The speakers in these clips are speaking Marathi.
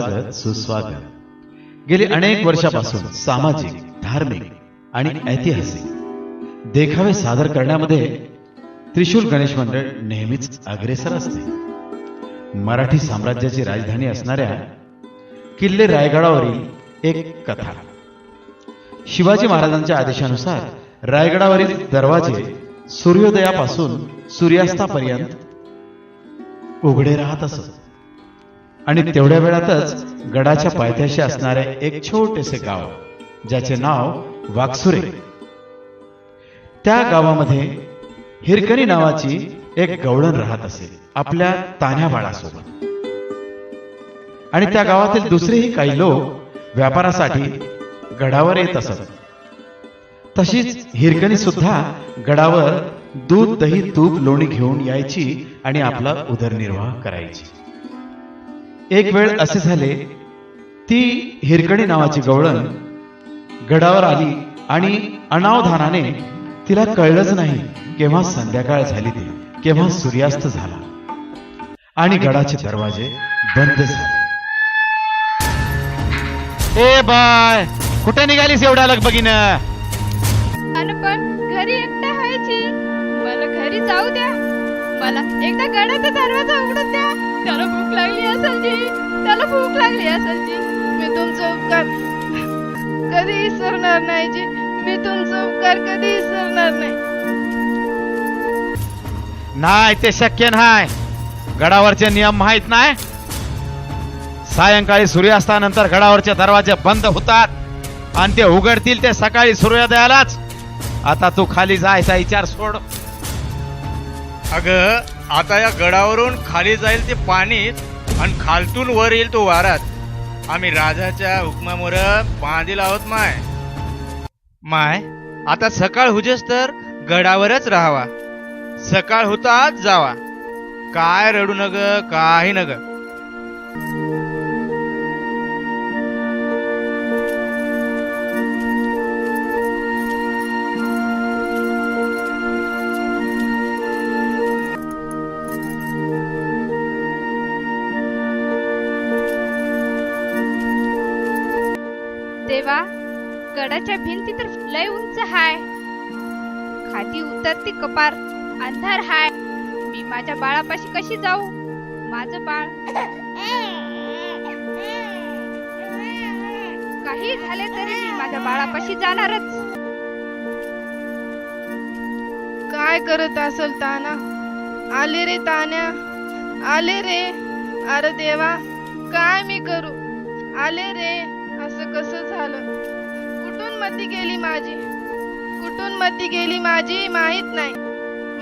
स्वागत सुस्वागत. गेली अनेक वर्षापासून सामाजिक धार्मिक आणि ऐतिहासिक देखावे सादर करण्यामध्ये त्रिशूल गणेश मंडळ नेहमीच अग्रेसर असते. मराठी साम्राज्याची राजधानी असणाऱ्या किल्ले रायगडावरील एक कथा. शिवाजी महाराजांच्या आदेशानुसार रायगडावरील दरवाजे सूर्योदयापासून सूर्यास्तापर्यंत उघडे राहत असत. आणि तेवढ्या वेळातच गडाच्या पायथ्याशी असणारे एक छोटेसे गाव ज्याचे नाव वाकसुरे. त्या गावामध्ये हिरकणी नावाची एक गवळण राहत असे आपल्या तान्या बाळासोबत. आणि त्या गावातील दुसरेही काही लोक व्यापारासाठी गडावर येत असत. तशीच हिरकणी सुद्धा गडावर दूध दही तूप लोणी घेऊन यायची आणि आपला उदरनिर्वाह करायची. एक वेळ असे झाले ती हिरकणी नावाची गवळण गडावर आली आणि अनावधानाने तिला कळलंच नाही केव्हा संध्याकाळ झाली ती केव्हा सूर्यास्त झाला. आणि गडाचे दरवाजे बंद झाले. ए बाय कुठे निघालीस एवढ्या लगबगीन? पण घरी एकटा व्हायची. मला घरी जाऊ द्या. मला एकदा गडाचा दरवाजा उघडून द्या. त्याला भूक लागली असेल जी. त्याला भूक लागली असेल जी. मी तुमचा उपकार कधी विसरणार नाही जी. मी तुमचा उपकार कधी विसरणार नाही. नाही ते शक्य नाही. गडावरचे नियम माहीत नाही. सायंकाळी सूर्यास्तानंतर गडावरचे दरवाजे बंद होतात. आणि ते उघडतील ते सकाळी सूर्योदयालाच. आता तू खाली जायचा विचार सोड. अग आता या गडावरून खाली जाईल ते पाणी आणि खालतून वर येईल तो वारात. आम्ही राजाच्या हुकमामुळ बांधील आहोत माय. माय आता सकाळ हुजेस तर गडावरच राहावा. सकाळ होताच जावा. काय रडू नग काही नग. घराच्या भिंती तर लय उंच हाय. खाती उतरती कपार अंधार हाय. मी माझ्या बाळापाशी कशी जाऊ? माझं बाळ. काही झाले तरी मी माझ्या बाळापाशी जाणारच. काय करत असल ताना? आले रे तान्या. आले रे. अरे देवा काय मी करू? आले रे. असं कसं झालं? मती गेली माझी? कुठून मती गेली माझी माहीत नाही.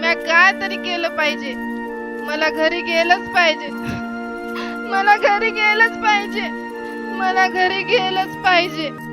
मी काय तरी केलं पाहिजे. मला घरी गेलंच पाहिजे. मला घरी गेलंच पाहिजे. मला घरी गेलंच पाहिजे.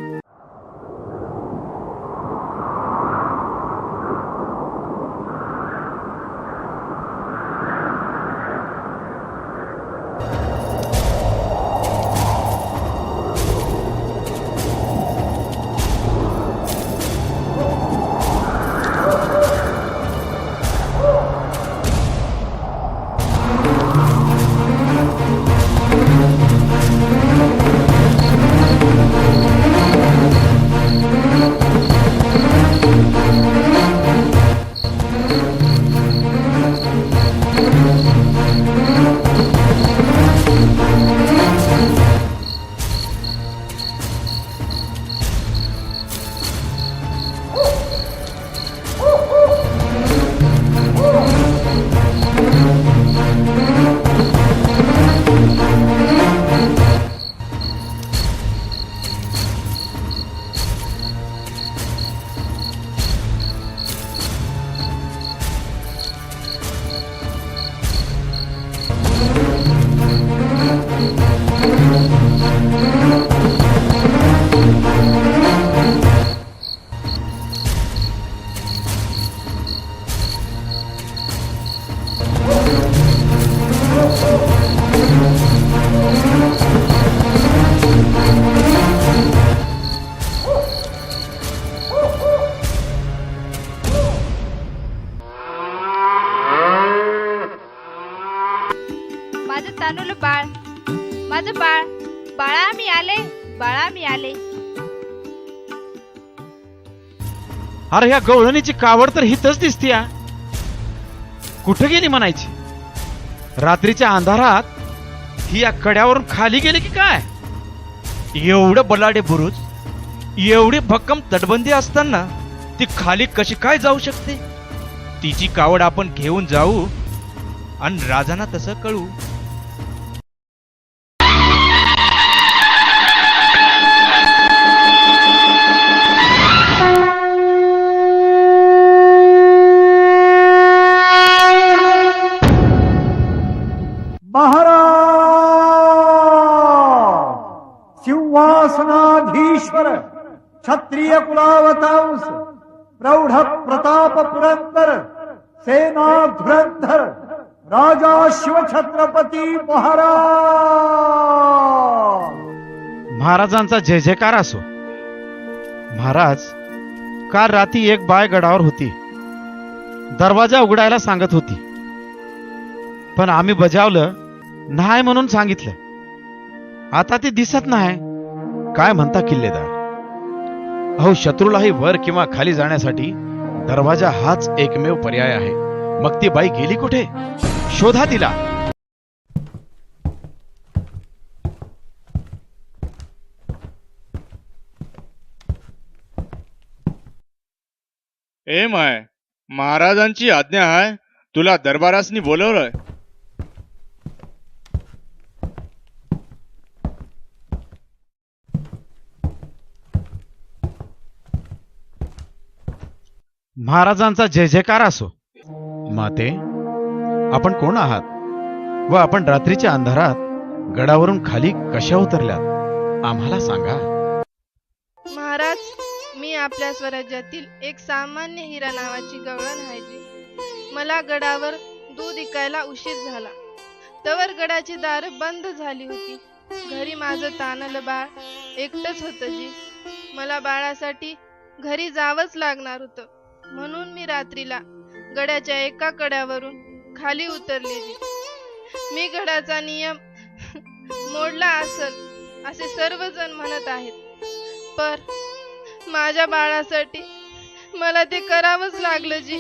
बाळा मी आले बाळा मी आले. अरे ह्या गवळणीची कावड तर हितच दिसती कुठं गेली म्हणायची? रात्रीच्या अंधारात ही या कड्यावरून खाली गेली की काय? एवढं बलाडे बुरुज एवढी भक्कम तटबंदी असताना ती खाली कशी काय जाऊ शकते? तिची कावड आपण घेऊन जाऊ आणि राजांना तसं कळू. कुलावतांस प्रौढ प्रताप पुरंदर सेना धुरंधर राजा शिवछत्रपती महाराज! महाराजांचा जय जयकार असो. महाराज काल रात्री एक बाय गडावर होती. दरवाजा उघडायला सांगत होती. पण आम्ही बजावलं नाही म्हणून सांगितलं. आता ती दिसत नाही. काय म्हणता किल्लेदार? अहो शत्रूलाही वर किंवा खाली जाण्यासाठी दरवाजा हाच एकमेव पर्याय आहे. मग ती बाई गेली कुठे? शोधा तिला. ए माय महाराजांची आज्ञा आहे तुला दरबारासनी बोलवलंय? महाराजांचा जय जयकार असो. माते आपण कोण आहात? व आपण रात्रीच्या अंधारात गडावरून खाली कशा उतरल्यात? आम्हाला सांगा. महाराज मी आपल्या स्वराज्यातील एक सामान्य हिरा नावाची गवळण आहे जी. मला गडावर दूध इकायला उशीर झाला. तवर गडाची दार बंद झाली होती. घरी माझं तानलं बाळ एकटंच होतं जी. मला बाळासाठी घरी जावंच लागणार होतं. म्हणून मी रात्रीला गडाच्या एका कड्यावरून खाली उतरलेली. मी गडाचा नियम मोडला असल असे सर्वजण म्हणत आहेत. पर माझ्या बाळासाठी मला ते करावंच लागलं जी.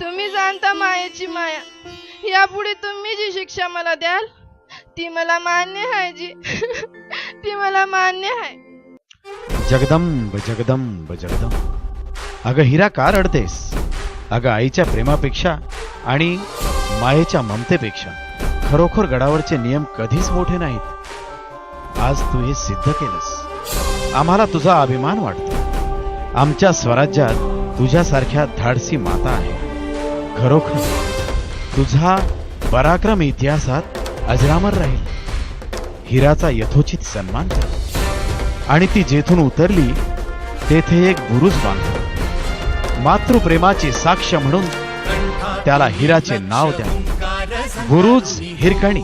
तुम्ही जाणता मायेची माया. यापुढे तुम्ही जी शिक्षा मला द्याल ती मला मान्य आहे जी. ती मला मान्य आहे. जगदंब जगदंब जगदंब. अगं हिरा का रडतेस? अगं आईच्या प्रेमापेक्षा आणि मायेच्या ममतेपेक्षा खरोखर गडावरचे नियम कधीच मोठे नाहीत. आज तू हे सिद्ध केलंस. आम्हाला तुझा अभिमान वाटतो. आमच्या स्वराज्यात तुझ्यासारख्या धाडसी माता आहे. खरोखर तुझा पराक्रम इतिहासात अजरामर राहील. हिराचा यथोचित सन्मान कर. आणि ती जेथून उतरली तेथे एक बुरुज बांधला मातृप्रेमाची साक्ष म्हणून त्याला हिराचे नाव द्या. गुरुज हिरकणी.